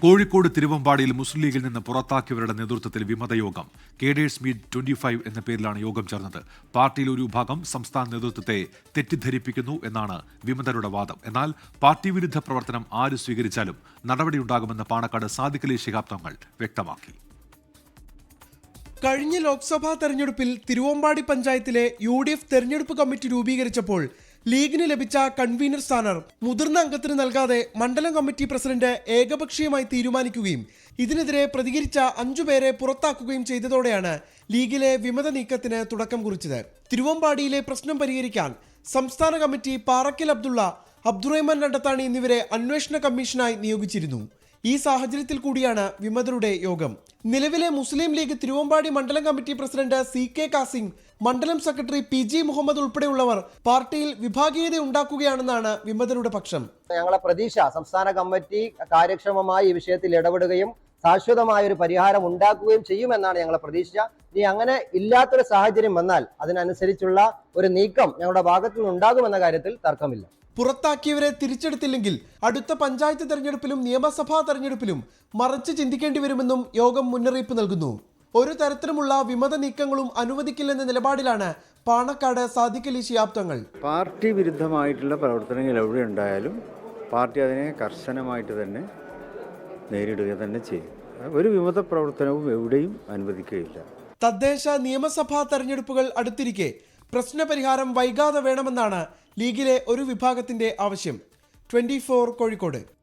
കോഴിക്കോട് തിരുവമ്പാടിയിൽ മുസ്ലിം ലീഗിൽ നിന്ന് പുറത്താക്കിയവരുടെ നേതൃത്വത്തിൽ വിമതയോഗം. കേഡേഴ്സ് മീറ്റ് ട്വന്റി ഫൈവ് എന്ന പേരിലാണ് യോഗം ചേർന്നത്. പാർട്ടിയിൽ ഒരു വിഭാഗം സംസ്ഥാന നേതൃത്വത്തെ തെറ്റിദ്ധരിപ്പിക്കുന്നു എന്നാണ് വിമതരുടെ വാദം. എന്നാൽ പാർട്ടി വിരുദ്ധ പ്രവർത്തനം ആര് സ്വീകരിച്ചാലും നടപടിയുണ്ടാകുമെന്ന് പാണക്കാട് സാദിഖലി ശിഹാബ് തങ്ങൾ വ്യക്തമാക്കി. കഴിഞ്ഞ ലോക്സഭാ തെരഞ്ഞെടുപ്പിൽ തിരുവമ്പാടി പഞ്ചായത്തിലെ യു ഡി എഫ് തെരഞ്ഞെടുപ്പ് കമ്മിറ്റി രൂപീകരിച്ചപ്പോൾ ലീഗിന് ലഭിച്ച കൺവീനർ സ്ഥാനം മുതിർന്ന അംഗത്തിന് നൽകാതെ മണ്ഡലം കമ്മിറ്റി പ്രസിഡന്റ് ഏകപക്ഷീയമായി തീരുമാനിക്കുകയും ഇതിനെതിരെ പ്രതികരിച്ച അഞ്ചുപേരെ പുറത്താക്കുകയും ചെയ്തതോടെയാണ് ലീഗിലെ വിമത നീക്കത്തിന് തുടക്കം കുറിച്ചത്. തിരുവമ്പാടിയിലെ പ്രശ്നം പരിഹരിക്കാൻ സംസ്ഥാന കമ്മിറ്റി പാറക്കൽ അബ്ദുള്ള അബ്ദുറഹ്മാൻ രണ്ടത്താണി എന്നിവരെ അന്വേഷണ കമ്മീഷനായി നിയോഗിച്ചിരുന്നു. ഈ സാഹചര്യത്തിൽ കൂടിയാണ് വിമതരുടെ യോഗം. നിലവിലെ മുസ്ലിം ലീഗ് തിരുവമ്പാടി മണ്ഡലം committee president C K Kasim മണ്ഡലം സെക്രട്ടറി പി ജി മുഹമ്മദ് ഉൾപ്പെടെയുള്ളവർ പാർട്ടിയിൽ വിഭാഗീയത ഉണ്ടാക്കുകയാണെന്നാണ് വിമതരുടെ പക്ഷം. ഞങ്ങളെ പ്രതീക്ഷ സംസ്ഥാന കമ്മിറ്റി കാര്യക്ഷമമായി ഈ വിഷയത്തിൽ ഇടപെടുകയും ശാശ്വതമായ ഒരു പരിഹാരം ഉണ്ടാക്കുകയും ചെയ്യുമെന്നാണ് ഞങ്ങളെ പ്രതീക്ഷ. ഇനി അങ്ങനെ ഇല്ലാത്തൊരു സാഹചര്യം വന്നാൽ അതിനനുസരിച്ചുള്ള ഒരു നീക്കം ഞങ്ങളുടെ ഭാഗത്തു നിന്നുണ്ടാകുമെന്ന കാര്യത്തിൽ തർക്കമില്ല. പുറത്താക്കിയവരെ തിരിച്ചെടുത്തില്ലെങ്കിൽ അടുത്ത പഞ്ചായത്ത് തെരഞ്ഞെടുപ്പിലും നിയമസഭാ തെരഞ്ഞെടുപ്പിലും മറിച്ച് ചിന്തിക്കേണ്ടി വരുമെന്നും യോഗം മുന്നറിയിപ്പ് നൽകുന്നു. ഒരു തരത്തിലുമുള്ള വിമത നീക്കങ്ങളും അനുവദിക്കില്ലെന്ന നിലപാടിലാണ് പാണക്കാട് സാദിഖലി ശിയാബ്ദങ്ങൾ. പാർട്ടി വിരുദ്ധമായിട്ടുള്ള പ്രവർത്തനങ്ങൾ എവിടെ ഉണ്ടായാലും പാർട്ടി അതിനെ കർശനമായിട്ട് തന്നെ നേരിടുക തന്നെ ചെയ്യും. ഒരു വിമത പ്രവർത്തനവും എവിടെയും അനുവദിക്കുകയില്ല. തദ്ദേശ നിയമസഭാ തെരഞ്ഞെടുപ്പുകൾ അടുത്തിരിക്കെ പ്രശ്നപരിഹാരം വൈകാതെ വേണമെന്നാണ് ലീഗിലെ ഒരു വിഭാഗത്തിന്റെ ആവശ്യം. ട്വന്റി കോഴിക്കോട്.